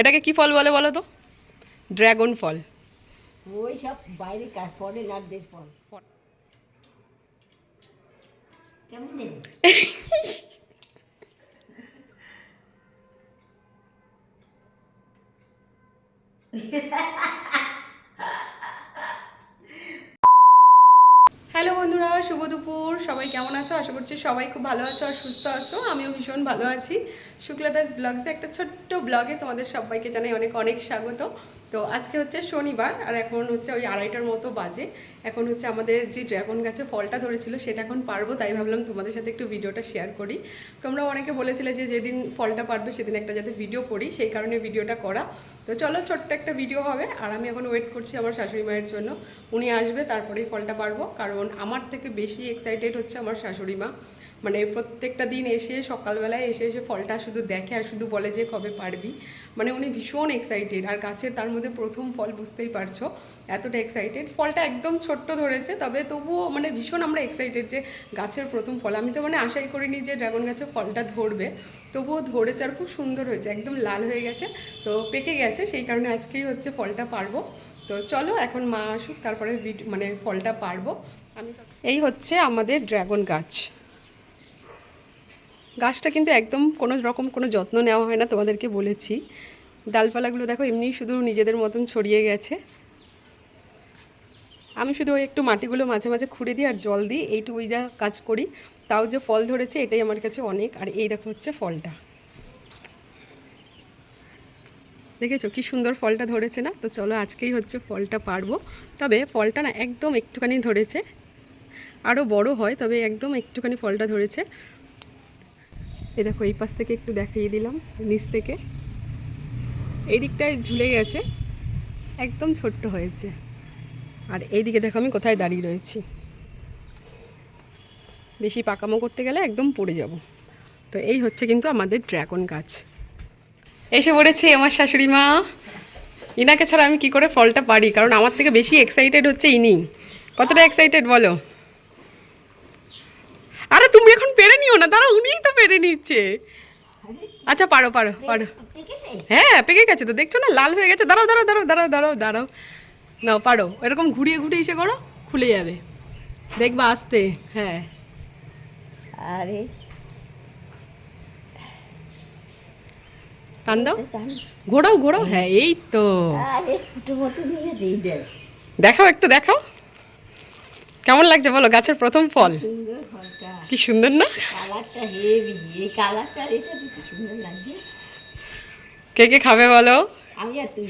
এটাকে কি ফল বলে বলো তো? ড্রাগন ফল। ওই সব বাইরে কাজ পড়ে না দেশ ফল। কেমন নেবে? শুভ দুপুর। সবাই কেমন আছো? আশা করছি সবাই খুব ভালো আছো আর সুস্থ আছো। আমিও ভীষণ ভালো আছি। শুক্লা দাস ব্লগসে একটা ছোট্ট ব্লগে তোমাদের সবাইকে জানাই অনেক অনেক স্বাগত। তো আজকে হচ্ছে শনিবার, আর এখন হচ্ছে ওই আড়াইটার মতো বাজে। এখন হচ্ছে আমাদের যে ড্রাগন গাছে ফলটা ধরেছিল, সেটা এখন পারব, তাই ভাবলাম তোমাদের সাথে একটু ভিডিওটা শেয়ার করি। তোমরা অনেকে বলেছিলে যে যেদিন ফলটা পারবে, সেদিন একটা যাতে ভিডিও করি, সেই কারণে ভিডিওটা করা। তো চলো, ছোট্ট একটা ভিডিও হবে, আর আমি এখন ওয়েট করছি আমার শাশুড়ি মায়ের জন্য। উনি আসবে, তারপরেই ফলটা পারব, কারণ আমার থেকে বেশি এক্সাইটেড হচ্ছে আমার শাশুড়ি মা। মানে প্রত্যেকটা দিন এসে সকালবেলায় এসে এসে ফলটা শুধু দেখে আর শুধু বলে যে কবে পারবি। মানে উনি ভীষণ এক্সাইটেড আর গাছের তার মধ্যে প্রথম ফল বুঝতেই পারছ, এতটা এক্সাইটেড ফলটা একদম ছোট্ট ধরেছে, তবে তবুও মানে ভীষণ আমরা এক্সাইটেড যে গাছের প্রথম ফল। আমি তো মানে আশাই করিনি যে ড্রাগন গাছে ফলটা ধরবে, তবুও ধরেছে আর খুব সুন্দর হয়েছে, একদম লাল হয়ে গেছে, তো পেকে গেছে, সেই কারণে আজকেই হচ্ছে ফলটা পারব। তো চলো এখন মা আসুক, তারপরে মানে ফলটা পারব। আমি এই হচ্ছে আমাদের ড্রাগন গাছ। গাছটা কিন্তু একদম কোনো রকম কোনো যত্ন নেওয়া হয় না, তোমাদেরকে বলেছি। ডালপালাগুলো দেখো এমনি শুধু নিজেদের মতন ছড়িয়ে গেছে। আমি শুধু ওই একটু মাটিগুলো মাঝে মাঝে খুঁড়ে দিই আর জল দিই, এইটুকুই যা কাজ করি। তাও যে ফল ধরেছে, এটাই আমার কাছে অনেক। আর এই দেখো হচ্ছে ফলটা। দেখেছ কি সুন্দর ফলটা ধরেছে না? তো চলো আজকেই হচ্ছে ফলটা পারব। তবে ফলটা না একদম একটুখানি ধরেছে। আরও বড় হয়, তবে একদম একটুখানি ফলটা ধরেছে। এই দেখো এই পাশ থেকে একটু দেখিয়ে দিলাম, নিচ থেকে। এই দিকটায় ঝুলে গেছে, একদম ছোট্ট হয়েছে। আর এইদিকে দেখো আমি কোথায় দাঁড়িয়ে রয়েছি। বেশি পাকামো করতে গেলে একদম পড়ে যাব। তো এই হচ্ছে কিন্তু আমাদের ড্রাগন গাছ। এসে পড়েছে আমার শাশুড়ি মা। ইনাকে ছাড়া আমি কি করে ফলটা পারি? কারণ আমার থেকে বেশি এক্সাইটেড হচ্ছে ইনি। কতটা এক্সাইটেড বলো? আরে তুমি এখন পেরে নিও না দাঁড়া উনিই তো পেরে নিচ্ছে। আচ্ছা পারো পারো পারো। হ্যাঁ পেকে গেছে তো দেখছ না লাল হয়ে গেছে। দাঁড়াও দাঁড়াও দাঁড়াও দাঁড়াও দাঁড়াও দাঁড়াও। নাও পারো এরকম ঘুরিয়ে ঘুরিয়ে এসে করো খুলে যাবে। দেখবা আসতে হ্যাঁ। আরে। কান দাও। টান। ঘোরাও ঘোরাও হ্যাঁ এই তো। দেখাও একটু দেখাও। কেমন লাগছে বলো? গাছের প্রথম ফল। কি সুন্দর না? কি কে খাবে বলো? আমি আর তুই।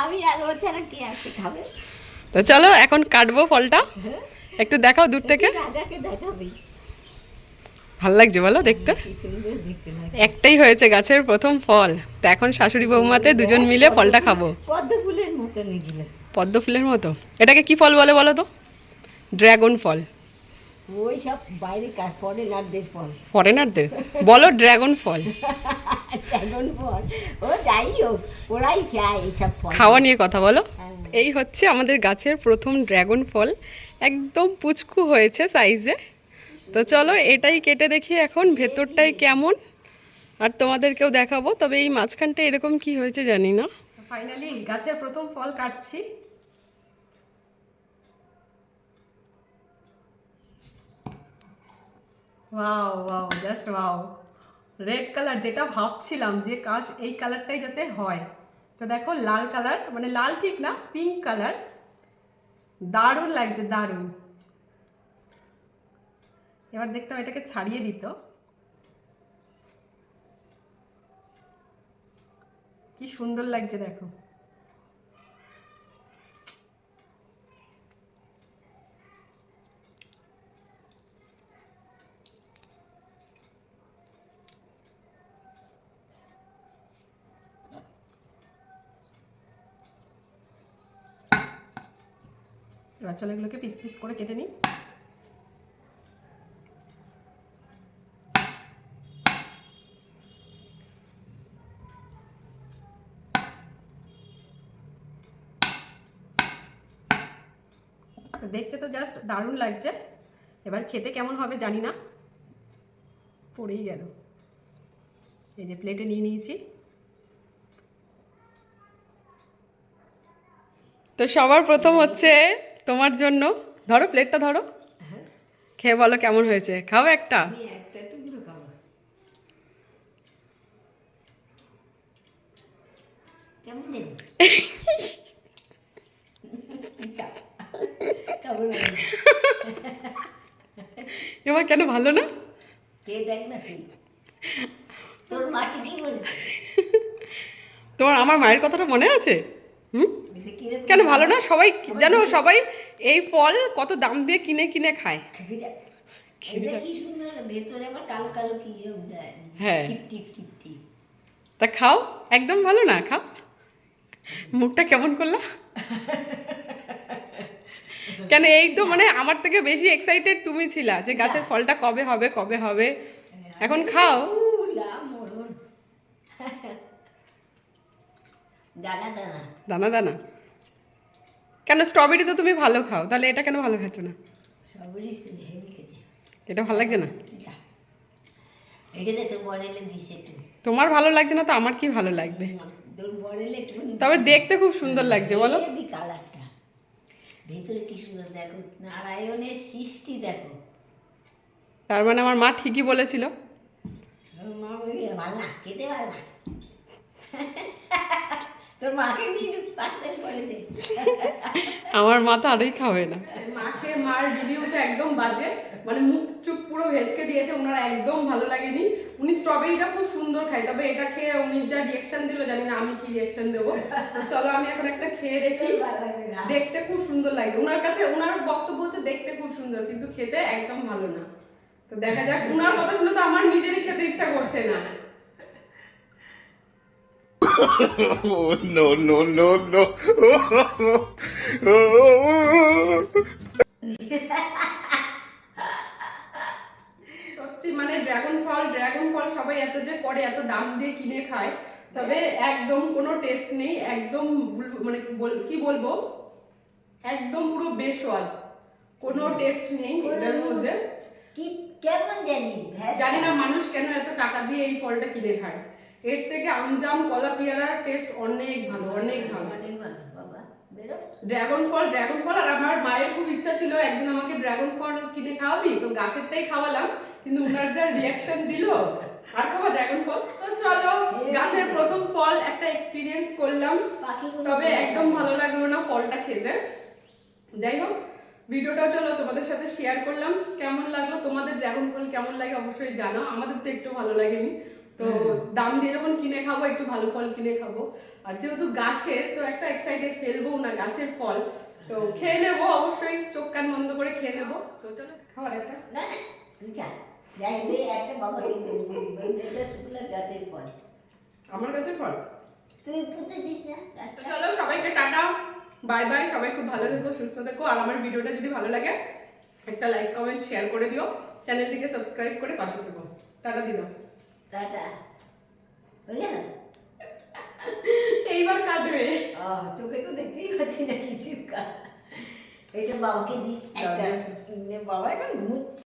আমি আর ও ছাড়া কে আছে খাবে? তো চলো এখন কাটবো ফলটা। হ্যাঁ? একটু দেখাও দূর থেকে। ভালো লাগছে বলো দেখতে। একটাই হয়েছে গাছের প্রথম ফল। তো এখন শাশুড়ি বৌমাতে দুজন মিলে ফলটা খাব। পদ্ম ফুলের মতো পদ্ম ফুলের মতো? এটাকে কি ফল বলে বলো তো? ড্রাগন ফল। ওই সব বাইরে কাজ পরে নারদের ফল। ফরেনারদের? বলো ড্রাগন ফল। ড্রাগন ফল। ও যাই হোক ওরাই খায় এইসব ফল। খাওয়া নিয়ে কথা বলো। হ্যাঁ। এই হচ্ছে আমাদের গাছের প্রথম ড্রাগন ফল। একদম পুচকু হয়েছে সাইজে তো চলো এটাই কেটে দেখি এখন ভেতরটাই কেমন। আর তোমাদেরকেও দেখাবো তবে এই মাঝখানটা এরকম কি হয়েছে জানি না। ফাইনালি গাছের প্রথম ফল কাটছি। Wow wow just wow red colour যেটা ভাবছিলাম যে, কাশ, এই কালারটাই যাতে হয়। তো দেখো, লাল কালার মানে লাল ঠিক না পিঙ্ক কালার দারুণ লাগছে, দারুণ। এবার দেখতাম এটাকে ছাড়িয়ে দিত। কি সুন্দর লাগছে, দেখো। এবার চলো এগুলোকে পিস পিস করে কেটে নিই। দেখতে তো জাস্ট দারুণ লাগছে। এবার খেতে কেমন হবে জানি না। পড়েই গেল। এই যে প্লেটে নিয়ে নিয়েছি। তো সবার প্রথম হচ্ছে তোমার জন্য ধরো প্লেটটা ধরো। খেয়ে বলো কেমন হয়েছে। খাও একটা? এবার কেন ভালো না? কে দেখ না তোর মাটি কি বলছে তোমার আমার মায়ের কথাটা মনে আছে? হুম? কেন ভালো না? সবাই জানো সবাই এই ফল কত দাম দিয়ে কিনে কিনে খায়। হ্যাঁ। তা খাও একদম ভালো না? খাও। মুখটা কেমন করলা? কেন এই তো মানে আমার থেকে বেশি এক্সাইটেড তুমি ছিলা যে গাছের ফলটা কবে হবে কবে হবে? এখন খাও। দানা দানা। দানা দানা। কেন স্ট্রবেরি তো তুমি ভালো খাও তাহলে এটা কেন ভালো খাচ্ছ না? এটা ভালো লাগছে না? তোমার ভালো লাগছে না তো আমার কি ভালো লাগবে? তবে দেখতে খুব সুন্দর লাগছে বলো। কালারটা ভেতরে কি সুন্দর দেখো নারায়ণের সৃষ্টি দেখো। তার মানে আমার মা ঠিকই বলেছিল। মা না খেতে ভালো না। তোর মাকে নিয়ে পার্সেল করে দে। আমার মা তো আরই খাবে না। মাকে মার রিভিউটা একদম বাজে। মানে মুখ চুপ পুরো ভেজকে দিয়েছে ওনার একদম ভালো লাগেনি। উনি স্ট্রবেরিটা খুব সুন্দর খায় তবে এটা খেয়ে উনি যা রিয়াকশন দিল জানি না আমি কি রিয়াকশন দেবো। চলো আমি এখন একটা খেয়ে দেখি। দেখতে খুব সুন্দর লাগছে। ওনার কাছে ওনার বক্তব্য হচ্ছে দেখতে খুব সুন্দর কিন্তু খেতে একদম ভালো না। তো দেখা যাক ওনার কথা শুনে তো আমার নিজেরই খেতে ইচ্ছা করছে না। no, no, no, no. সত্যি মানে ড্রাগন ফল ড্রাগন ফল সবাই এত যে করে এত দাম দিয়ে কিনে খায় তবে একদম কোনো টেস্ট নেই একদম মানে বল- কি বলব? একদম পুরো বেসওয়াল কোনো টেস্ট নেই এটার মধ্যে। কি কেমন জানি জানি না মানুষ কেন এত টাকা দিয়ে এই ফলটা কিনে খায়। এর থেকে আমজাম কলা পেয়ারার টেস্ট অনেক ভালো অনেক ভালো। অনেক ভালো বাবা। ড্রাগন ফল ড্রাগন ফল আর আমার মায়ের খুব ইচ্ছা ছিল একদিন আমাকে ড্রাগন ফল কিনে খাওয়াবি তো গাছেরটাই খাওয়ালাম কিন্তু উনার যা রিয়াকশন দিল আর খাওয়া ড্রাগন ফল? তো চলো গাছের প্রথম ফল একটা এক্সপিরিয়েন্স করলাম। তবে একদম ভালো লাগল না ফলটা খেতে। যাই হোক ভিডিওটা চলো তোমাদের সাথে শেয়ার করলাম। কেমন লাগল? তোমাদের ড্রাগন ফল কেমন লাগে অবশ্যই জানো আমাদের তো একটু ভালো লাগেনি। তো দাম দিয়ে যখন কিনে খাব একটু ভালো ফল কিনে খাব। আর যেহেতু গাছের তো একটা এক্সাইটেড ফেলব না গাছের ফল। তো খেয়ে নেব অবশ্যই চোখ কান বন্ধ করে খেয়ে নেব। তো চলো খাবার একটা। না একটা গাছের ফল। আমার কাছে ফল? তুই পুঁতে দিস না চলো সবাইকে টাটা। বাই বাই সবাই খুব ভালো থেকো সুস্থ থেকো। আর আমার ভিডিওটা যদি ভালো লাগে একটা লাইক কমেন্ট শেয়ার করে দিও। চ্যানেলটিকে সাবস্ক্রাইব করে পাশে থেকো। টাটা দিও টাটা হয়ে গেল এইবার কাটবে ও চোখে তো দেখতেই পাচ্ছি না কিছু এটা বাবাকে দিই বাবা এখন ঘুমোচ্ছে